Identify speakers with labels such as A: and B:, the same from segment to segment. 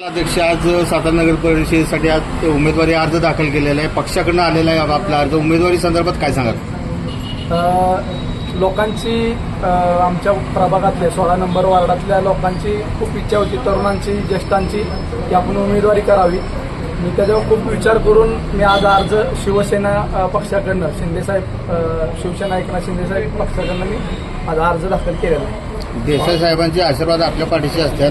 A: अध्यक्ष आज सातारा नगर परिषदेसाठी आज उमेदवारी अर्ज दाखल केलेला आहे. पक्षाकडनं आलेला आहे आपला अर्ज. उमेदवारी संदर्भात काय सांगाल?
B: लोकांची आमच्या प्रभागातल्या सोळा नंबर वार्डातल्या लोकांची खूप इच्छा होती. तरुणांची ज्येष्ठांची की आपण उमेदवारी करावी. मी त्याच्यावर खूप विचार करून मी आज अर्ज शिवसेना पक्षाकडनं शिंदेसाहेब शिवसेना एकनाथ शिंदेसाहेब पक्षाकडनं मी आज अर्ज दाखल केलेला आहे.
A: देसाई साहेबांचे आशीर्वाद आपल्या पाठीशी असतात.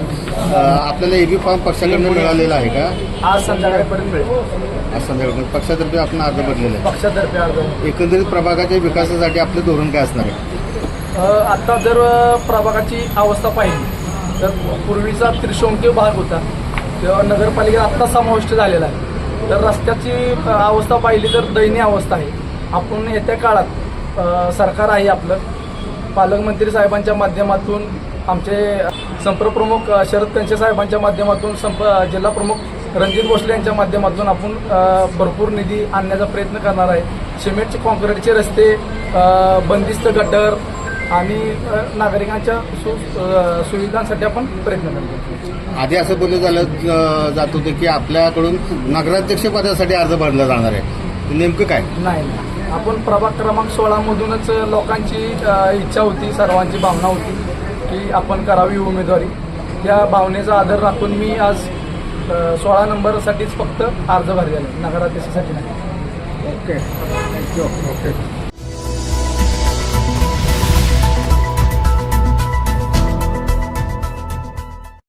A: अ, आपल्याला एबी फॉर्म पक्षाकडनं मिळालेला आहे का?
B: आज संध्याकाळपर्यंत मिळेल.
A: आज संदर्भात पक्षातर्फे आपण अर्ज भरलेला
B: पक्षातर्फे अर्ज
A: आहे एकंदरीत प्रभागाच्या विकासासाठी आपलं धोरण काय असणार आहे?
B: अ, आता जर अ, प्रभागाची अवस्था पाहिली तर पूर्वीचा त्रिशंकी भाग होता. तेव्हा नगरपालिका आत्ता समाविष्ट झालेला आहे. तर रस्त्याची अ, अवस्था पाहिली तर दयनीय अवस्था आहे. आपण येत्या काळात अ, सरकार आहे आपलं. पालकमंत्री साहेबांच्या माध्यमातून आमचे संप्रप्रमुख अ, शरद कंचे साहेबांच्या माध्यमातून संप जिल्हा प्रमुख रणजित भोसले यांच्या माध्यमातून आपण भरपूर निधी आणण्याचा प्रयत्न करणार आहे. सिमेंटचे कॉन्क्रीटचे रस्ते बंदिस्त गटर आणि नागरिकांच्या सु सुविधांसाठी आपण प्रयत्न करतो
A: आधी असं बोललं झालं जात होतं की आपल्याकडून नगराध्यक्ष पदासाठी अर्ज भरला जाणार आहे. नेमकं काय?
B: नाही नाही. आपण प्रभाग क्रमांक सोळामधूनच लोकांची इच्छा होती सर्वांची भावना होती की आपण करावी उमेदवारी. त्या भावनेचा आदर राखून मी आज सोळा नंबरसाठीच फक्त अर्ज भरलेला आहे. नगराध्यक्षासाठी नाही.
A: ओके. Thank you okay.